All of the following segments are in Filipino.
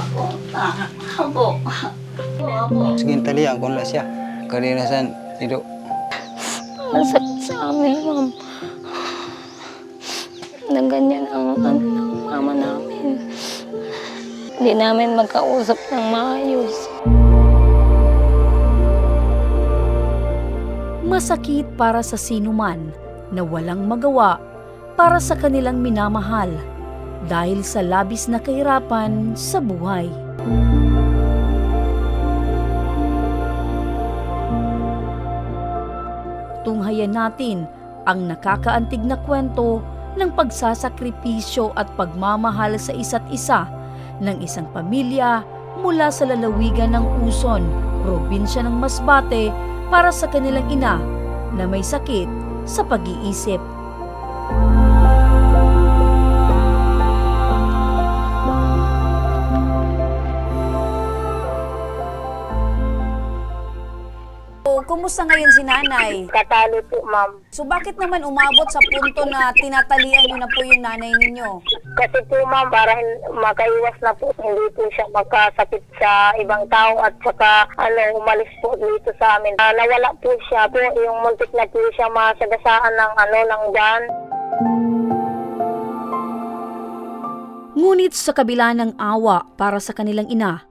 Apo, apo. Apo. Sige, talihan ko na siya. Karinasan, ido. Masakit sa amin, ma'am. Na ganyan ang ano ng mama namin. Hindi namin magkausap ng maayos. Masakit para sa sinuman na walang magawa para sa kanilang minamahal dahil sa labis na kahirapan sa buhay. Tunghayan natin ang nakakaantig na kwento ng pagsasakripisyo at pagmamahal sa isa't isa ng isang pamilya mula sa lalawigan ng Uson, probinsya ng Masbate para sa kanilang ina na may sakit sa pag-iisip. Kumusta ngayon si nanay? Katalo po, ma'am. So bakit naman umabot sa punto na tinatalian niyo na po yung nanay ninyo? Kasi po, ma'am, para makaiwas na po, hindi po siya magkasakit sa ibang tao at saka ano, umalis po dito sa amin. Ah, nawala po siya po, yung muntik na po siya masagasaan ng ano, ng van. Ngunit sa kabila ng awa para sa kanilang ina,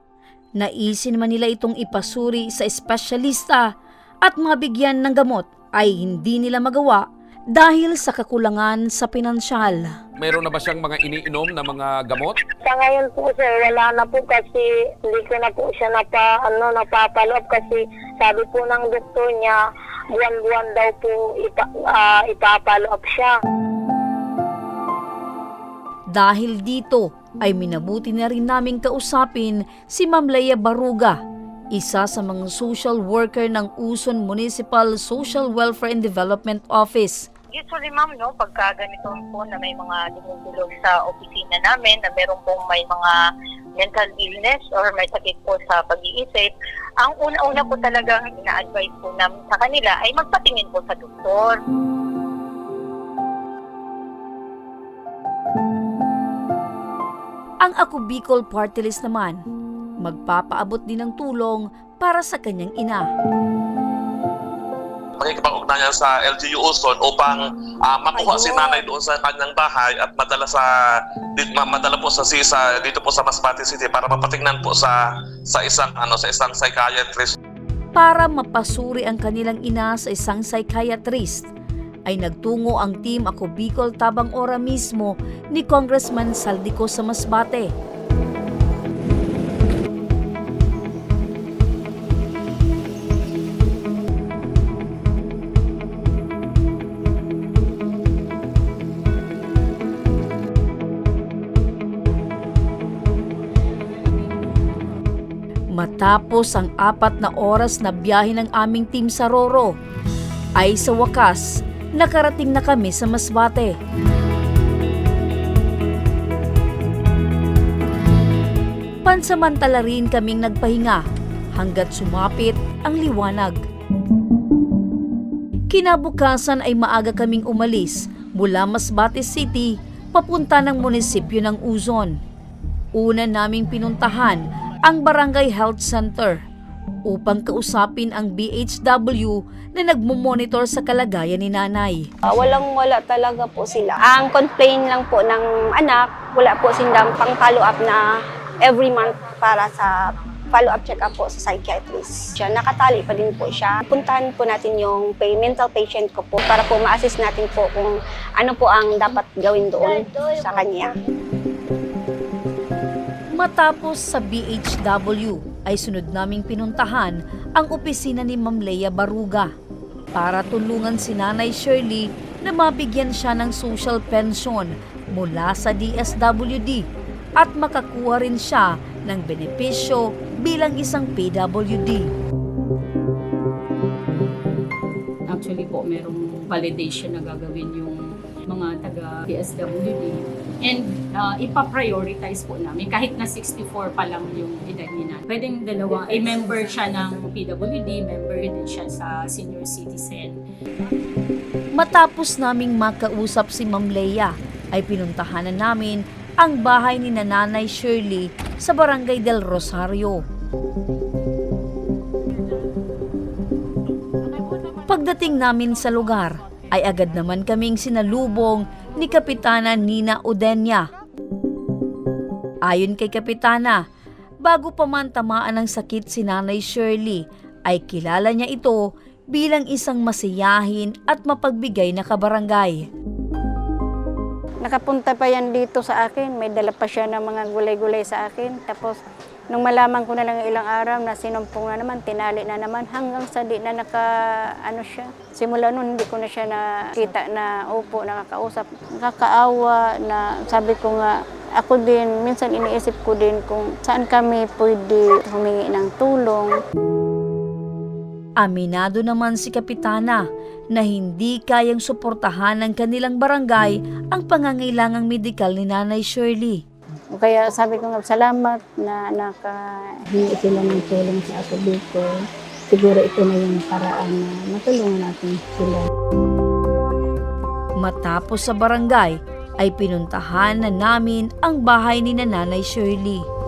naisin man nila itong ipasuri sa espesyalista at mabigyan ng gamot ay hindi nila magawa dahil sa kakulangan sa pinansyal. Mayroon na ba siyang mga iniinom na mga gamot? Sa ngayon po, sir, wala na po kasi hindi ko na po siya napa, ano, napapaloob kasi sabi po ng doktor niya, buwan-buwan daw po ipa, ah, ipapaloob siya. Dahil dito ay minabuti na rin naming kausapin si Ma'am Leia Baruga, isa sa mga social worker ng Uson Municipal Social Welfare and Development Office. Usually, ma'am, no, pagka ganito po na may mga dumudulog sa opisina namin, na meron pong may mga mental illness or may sakit po sa pag-iisip, ang una-una po talagang ina-advise po namin sa kanila ay magpatingin po sa doktor. Ang Ako Bicol Party List naman, magpapaabot din ng tulong para sa kanyang ina. makikipag-ugnayan sa LGU Uson upang ah, makuha si Ayun. nanay doon sa kanyang bahay at madala sa madala po sa SISA dito po sa Masbate City para mapatingnan po sa sa isang ano sa isang psychiatrist Para mapasuri ang kanilang ina sa isang psychiatrist, ay nagtungo ang team Ako Bicol Tabang Ora mismo ni Congressman Saldico sa Masbate. Matapos ang apat na oras na biyahe ng aming team sa Roro, ay sa wakas, nakarating na kami sa Masbate. Pansamantala rin kaming nagpahinga hanggat sumapit ang liwanag. Kinabukasan ay maaga kaming umalis mula Masbate City papunta ng munisipyo ng Uzon. Una naming pinuntahan ang Barangay Health Center upang kausapin ang BHW na nagmumonitor sa kalagayan ni nanay. Ah, walang wala talaga po sila. Ang complain lang po ng anak, wala po silang pang follow up na every month para sa follow up check up po sa psychiatrist. Siya nakatali pa din po siya. Puntahan po natin yung pay, mental patient ko po para po ma-assist natin po kung ano po ang dapat gawin doon sa kanya. Matapos sa BHW ay sunod naming pinuntahan ang opisina ni Ma'am Leia Baruga para tulungan si Nanay Shirley na mabigyan siya ng social pension mula sa DSWD at makakuha rin siya ng benepisyo bilang isang PWD. Actually po, merong validation na gagawin yung mga taga PSWD. And uh, ipa-prioritize po namin kahit na 64 pa lang yung edad niya. Pwedeng dalawa, ay member siya ng PWD, member din siya sa senior citizen. Matapos naming makausap si Ma'am Leia, ay pinuntahan na namin ang bahay ni Nanay Shirley sa Barangay del Rosario. Pagdating namin sa lugar, ay agad naman kaming sinalubong ni Kapitana Nina Udenya. Ayon kay Kapitana, bago pa man tamaan ng sakit si Nanay Shirley, ay kilala niya ito bilang isang masiyahin at mapagbigay na kabarangay. Nakapunta pa yan dito sa akin. May dala pa siya ng mga gulay-gulay sa akin. Tapos, nung malaman ko na lang ilang araw na sinumpong na naman, tinali na naman, hanggang sa di na naka, ano siya. Simula noon, hindi ko na siya nakita na upo, nakakausap. Nakakaawa na sabi ko nga, ako din, minsan iniisip ko din kung saan kami pwede humingi ng tulong. Aminado naman si Kapitana na hindi kayang suportahan ng kanilang barangay ang pangangailangang medikal ni Nanay Shirley. Kaya sabi ko nga, salamat na nakahingi sila ng tulong sa ako dito. Siguro ito na yung paraan na matulungan natin sila. Matapos sa barangay ay pinuntahan na namin ang bahay ni Nanay Shirley.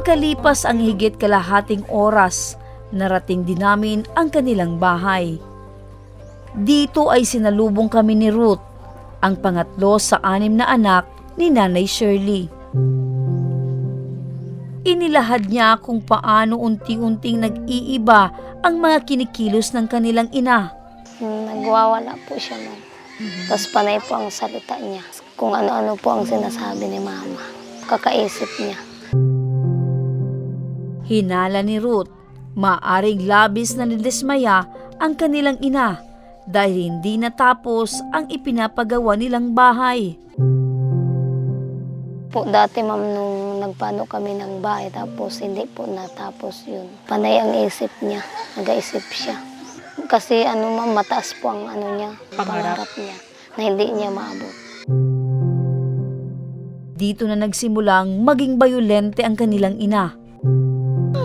Makalipas ang higit kalahating oras, narating din namin ang kanilang bahay. Dito ay sinalubong kami ni Ruth, ang pangatlo sa anim na anak ni Nanay Shirley. Inilahad niya kung paano unti-unting nag-iiba ang mga kinikilos ng kanilang ina. Nagwawala po siya nun. Tapos panay po ang salita niya. Kung ano-ano po ang sinasabi ni mama. Kakaisip niya. Hinala ni Ruth, maaring labis na nidismaya ang kanilang ina dahil hindi natapos ang ipinapagawa nilang bahay. Po, dati ma'am nung nagpano kami ng bahay tapos hindi po natapos yun. Panay ang isip niya. Nag-isip siya. Kasi ano ma'am, mataas po ang ano niya, pangarap niya na hindi niya maabot. Dito na nagsimulang maging bayolente ang kanilang ina.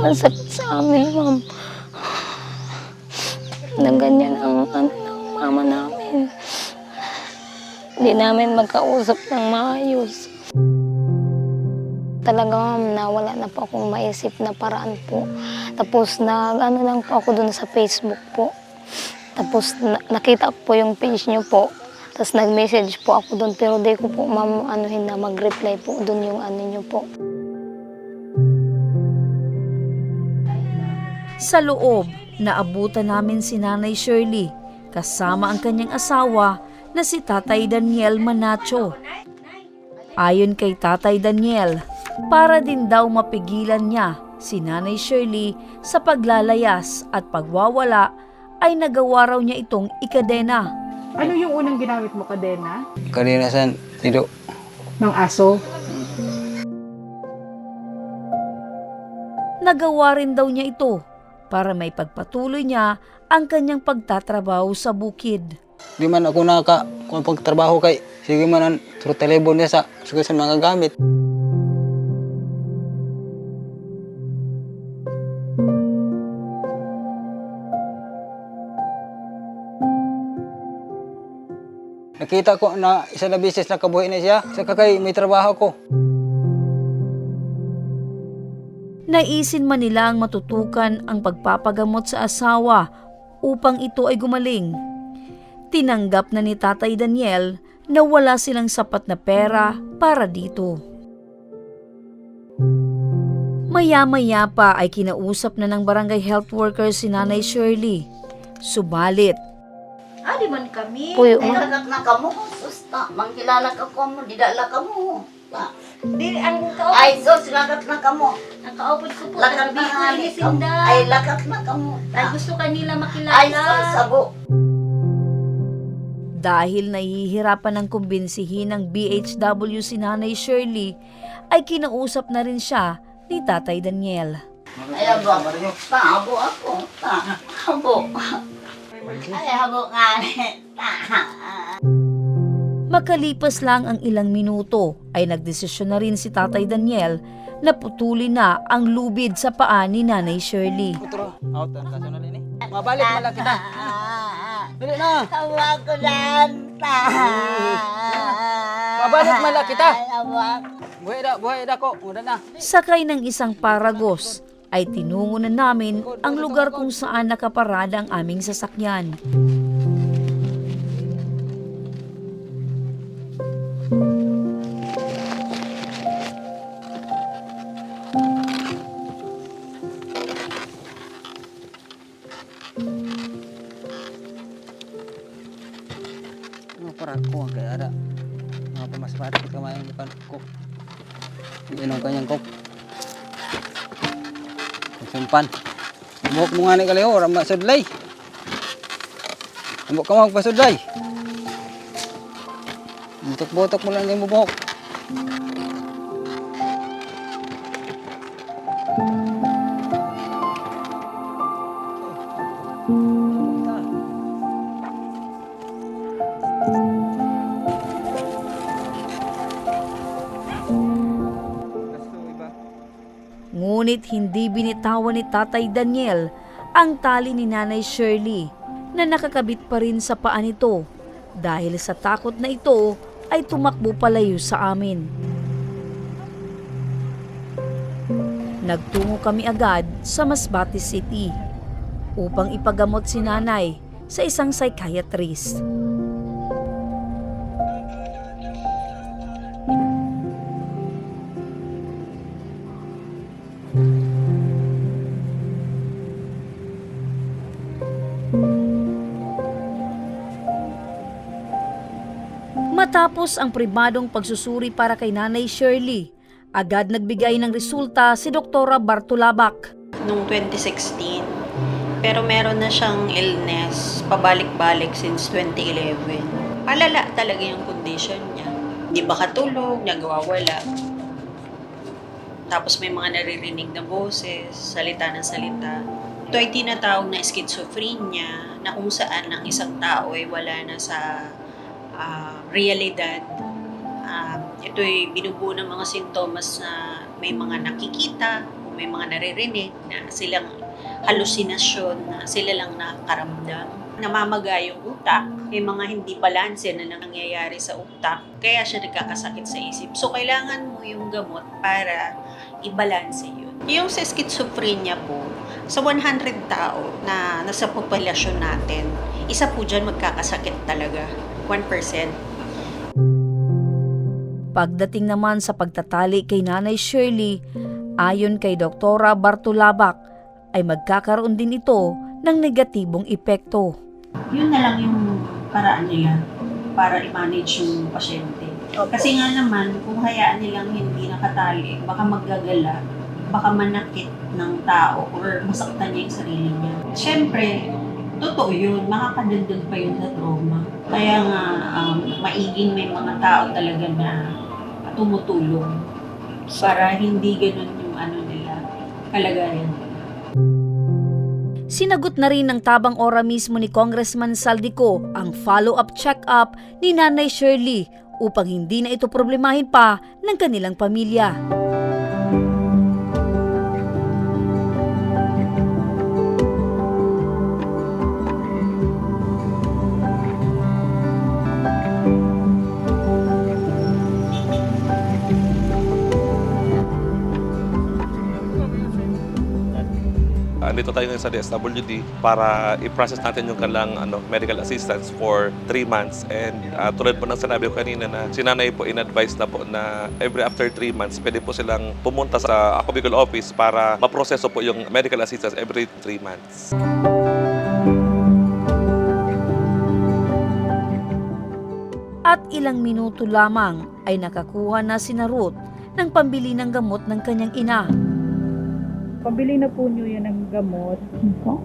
Ang sakit sa amin, ma'am. Na ganyan ang ano mama namin. Hindi namin magkausap ng maayos. Talaga, nawala na po akong maisip na paraan po. Tapos, nag, ano lang po ako dun sa Facebook po. Tapos, na- nakita po yung page niyo po. Tapos, nag-message po ako dun. Pero di ko po, ma'am, anuhin na mag-reply po dun yung ano niyo po. Sa loob, naabutan namin si Nanay Shirley kasama ang kanyang asawa na si Tatay Daniel Manacho. Ayon kay Tatay Daniel, para din daw mapigilan niya si Nanay Shirley sa paglalayas at pagwawala ay nagawa raw niya itong ikadena. Ano yung unang ginamit mo, kadena? Kadinasan dito. Ng aso? Nagawa rin daw niya ito para may pagpatuloy niya ang kanyang pagtatrabaho sa bukid. Di man ako naka kung pagtrabaho kay sige man ang turo telebon niya sa sugasan mga gamit. Nakita ko na isa na business na kabuhi na siya. Sa kakay may trabaho ko. Naisin man nilang matutukan ang pagpapagamot sa asawa upang ito ay gumaling. Tinanggap na ni Tatay Daniel na wala silang sapat na pera para dito. Maya-maya pa ay kinausap na ng barangay health worker si Nanay Shirley. Subalit, Adi man kami. Puyo, Ay, ma. lagat na kamo. Susta. Mangkilala ka ko mo. Didala ka mo. Ta. Dili ang kaupod. Ay, sos. Lagat na kamo. Nakaupod ko po. Lagat na nga ni sinda. Ay, lagat na kamo. Ay, gusto kanila makilala. Ay, sos. Sabo. dahil nahihirapan ng kumbinsihin ng BHW si Nanay Shirley, ay kinausap na rin siya ni Tatay Daniel. Ay, abo. Ta, abo ako. Ta. Abo. Ay, abo nga. Ta. Makalipas lang ang ilang minuto ay nagdesisyon na rin si Tatay Daniel na putulin na ang lubid sa paa ni Nanay Shirley. Putro, out ang kaso na rin eh. Mabalik mala kita. Dali na. Tawa ko lanta. Mabalik mala kita. Buhay da, buhay da ko. Muna na. Sakay ng isang paragos ay tinungo na namin ang lugar kung saan nakaparada ang aming sasakyan. Simpan. Buhok mo nga ni kaliho, rama sudlay. Ambok ka mo pasudlay. Butok-butok mo lang yung buhok. Hindi binitawan ni Tatay Daniel ang tali ni Nanay Shirley na nakakabit pa rin sa paa nito dahil sa takot na ito ay tumakbo palayo sa amin. Nagtungo kami agad sa Masbate City upang ipagamot si nanay sa isang psychiatrist. Matapos ang pribadong pagsusuri para kay Nanay Shirley, agad nagbigay ng resulta si Doktora Bartolabak. Noong 2016. Pero meron na siyang illness, pabalik-balik since 2011. Palala talaga yung condition niya. Hindi ba katulog, nagwawala. Tapos may mga naririnig na boses, salita ng salita. Ito ay tinatawag na schizophrenia na kung saan ang isang tao ay wala na sa ah, realidad. Ah, ito ay binubuo ng mga sintomas na may mga nakikita o may mga naririnig na silang halusinasyon na sila lang nakakaramdam. Namamaga yung utak, may mga hindi balanse na nangyayari sa utak, kaya siya nagkakasakit sa isip. So, kailangan mo yung gamot para ibalanse yun. Yung sa schizophrenia po, sa 100 tao na nasa populasyon natin, isa po dyan magkakasakit talaga. 1%. Pagdating naman sa pagtatali kay Nanay Shirley, ayon kay Doktora Bartolabak, ay magkakaroon din ito ng negatibong epekto. Yun na lang yung paraan nila para i-manage yung pasyente. Kasi nga naman, kung hayaan nilang hindi nakatali, baka maggagala, baka manakit ng tao or masaktan niya yung sarili niya. Siyempre, totoo yun, makakadagdag pa yun sa trauma. Kaya nga, um, maiging may mga tao talaga na tumutulong para hindi ganun yung ano nila, kalagayan. Sinagot na rin ng tabang ora mismo ni Congressman Saldico ang follow-up check-up ni Nanay Shirley upang hindi na ito problemahin pa ng kanilang pamilya. Andito tayo ngayon sa DSWD para i-process natin yung kanilang ano, medical assistance for 3 months. And uh, tulad po ng sinabi ko kanina na si nanay po in-advise na po na every after 3 months, pwede po silang pumunta sa Ako office para maproseso po yung medical assistance every 3 months. At ilang minuto lamang ay nakakuha na si Ruth ng pambili ng gamot ng kanyang ina. Pambili na po nyo yan ng gamot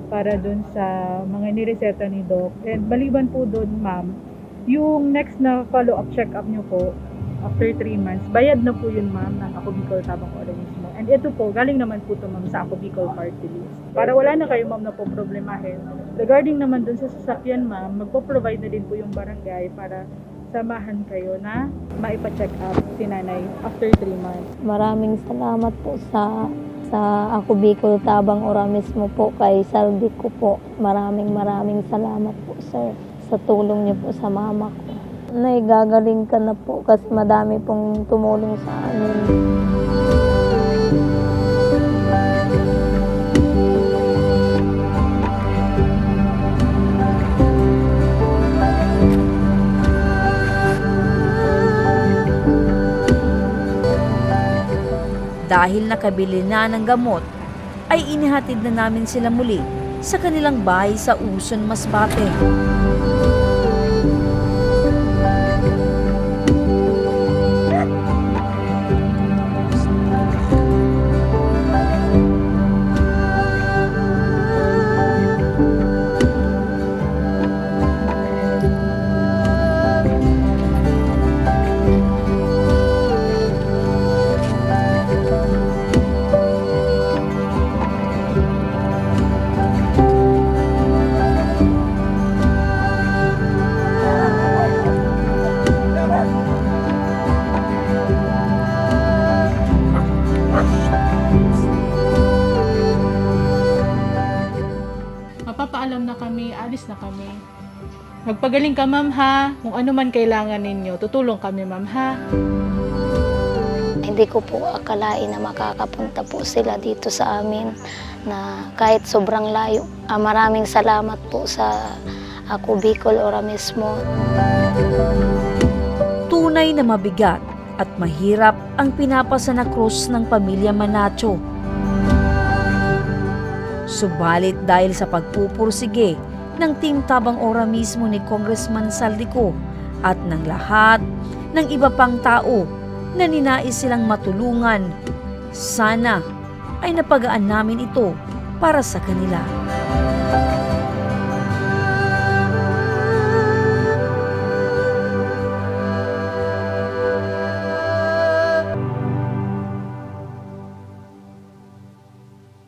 para doon sa mga nireseta ni Doc. And maliban po doon, ma'am, yung next na follow-up check-up nyo po, after 3 months, bayad na po yun, ma'am, ng Ako Bicol Tabang Organismo. And ito po, galing naman po to ma'am, sa Ako Bicol Party List. Para wala na kayo, ma'am, na po problemahin. Regarding naman doon sa sasakyan, ma'am, magpo-provide na din po yung barangay para samahan kayo na maipa-check up si nanay after 3 months. Maraming salamat po sa sa ako Bicol Tabang Ora mismo po kay Saldi ko po. Maraming maraming salamat po sir sa tulong niyo po sa mama ko. Nay, gagaling ka na po kasi madami pong tumulong sa amin. Dahil nakabili na ng gamot, ay inihatid na namin sila muli sa kanilang bahay sa Uson, Masbate. Na kami. Magpagaling ka ma'am ha, kung ano man kailangan ninyo, tutulong kami ma'am ha. Hindi ko po akalain na makakapunta po sila dito sa amin na kahit sobrang layo. Ah, maraming salamat po sa ako Bicol Ora mismo. Tunay na mabigat at mahirap ang pinapasa na krus ng pamilya Manacho. Subalit dahil sa pagpupursige ng Team Tabang Ora mismo ni Congressman Saldico at ng lahat ng iba pang tao na ninais silang matulungan, sana ay napagaan namin ito para sa kanila.